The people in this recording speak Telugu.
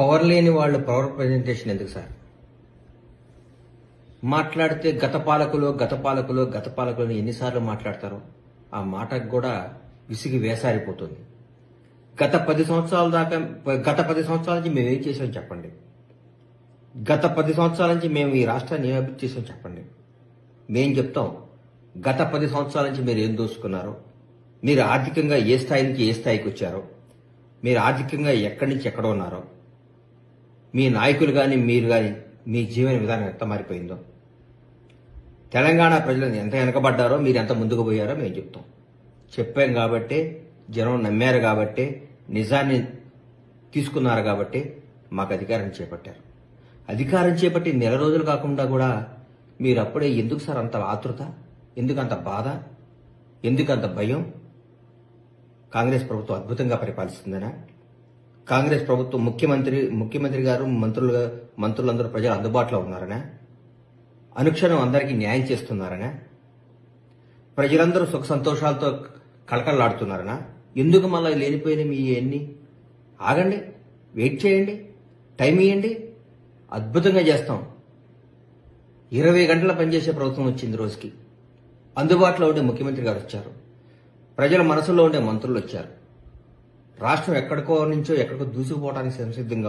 పవర్ లేని వాళ్ళు పవర్ ప్రజెంటేషన్ ఎందుకు సార్? మాట్లాడితే గత పాలకులు గత పాలకులు గత పాలకులు ఎన్నిసార్లు మాట్లాడతారో? ఆ మాటకు కూడా విసిగి వేసారిపోతుంది. గత పది సంవత్సరాల దాకా గత పది సంవత్సరాల నుంచి మేము ఏం చేసాం చెప్పండి? గత పది సంవత్సరాల నుంచి మేము ఈ రాష్ట్రాన్ని ఏం అభివృద్ధి చేసాం చెప్పండి? మేం చెప్తాం గత పది సంవత్సరాల నుంచి మీరు ఏం దోసుకున్నారో? మీరు ఆర్థికంగా ఏ స్థాయి నుంచి ఏ స్థాయికి వచ్చారో? మీరు ఆర్థికంగా ఎక్కడి నుంచి ఎక్కడ ఉన్నారో? మీ నాయకులు కానీ మీరు కానీ మీ జీవన విధానం ఎంత మారిపోయిందో. తెలంగాణ ప్రజలు ఎంత వెనకబడ్డారో మీరు ఎంత ముందుకు పోయారో మేము చెప్తాం. చెప్పాం కాబట్టి జనం నమ్మారు కాబట్టి నిజాన్ని తీసుకున్నారు కాబట్టి మాకు అధికారం చేపట్టారు. అధికారం చేపట్టి నెల రోజులు కాకుండా కూడా మీరు అప్పుడే ఎందుకు సార్ అంత ఆతృత? ఎందుకంత బాధ? ఎందుకంత భయం? కాంగ్రెస్ ప్రభుత్వం అద్భుతంగా పరిపాలిస్తుందనా? కాంగ్రెస్ ప్రభుత్వం ముఖ్యమంత్రి ముఖ్యమంత్రి గారు మంత్రులు మంత్రులందరూ ప్రజలు అందుబాటులో ఉన్నారనా? అనుక్షణం అందరికీ న్యాయం చేస్తున్నారనా? ప్రజలందరూ సుఖ సంతోషాలతో కళకళలాడుతున్నారనా? ఎందుకు మళ్ళీ లేనిపోయిన మీ ఎన్ని ఆగండి వెయిట్ చేయండి టైం ఇవ్వండి అద్భుతంగా చేస్తాం. ఇరవై గంటల పనిచేసే ప్రభుత్వం వచ్చింది రోజుకి. అందుబాటులో ఉండే ముఖ్యమంత్రి గారు వచ్చారు. ప్రజల మనసులో ఉండే మంత్రులు వచ్చారు. రాష్ట్రం ఎక్కడికో నుంచో ఎక్కడికో దూసుకుపోవడానికి సంసిద్ధంగా ఉంది.